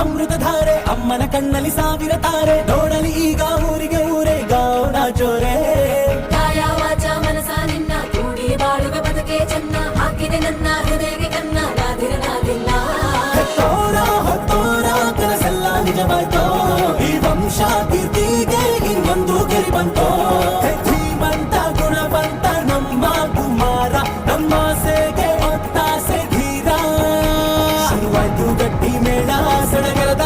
ಅಮೃತ ಧಾರೆ ಅಮ್ಮನ ಕಣ್ಣಲ್ಲಿ ಸಾವಿರ ತಾರೆ. ನೋಡಲಿ ಈಗ ಊರಿಗೆ ಊರೇ ಗೌಡ ಜೋರೆ. ಕಾಯ ವಾಚ ಮನಸ ನಿನ್ನ. ಕೂಡಿ ಬಾಳುವ ಬದುಕೆ ಚೆನ್ನ. ಹಾಕಿದೆ ನನ್ನ ಹೃದಯಕ್ಕೆ ಕನ್ನ. ನಾದಿರನಾದಿಲ್ಲ ಹೊತ್ತೋರ ಹೊತ್ತೋರ ಕನಸೆಲ್ಲ ನಿಜವಾಯ್ತೋ ಈ ವಂಶ ಕೀರ್ತಿಗೆ ಇನ್ನೊಂದು ಗೆರಿ ಬಂತೋ. ಶ್ರೀಮಂತ ಗುಣವಂತ ನಮ್ಮ ಕುಮಾರ ಈ ಮೇಳ ಸಡಗರದ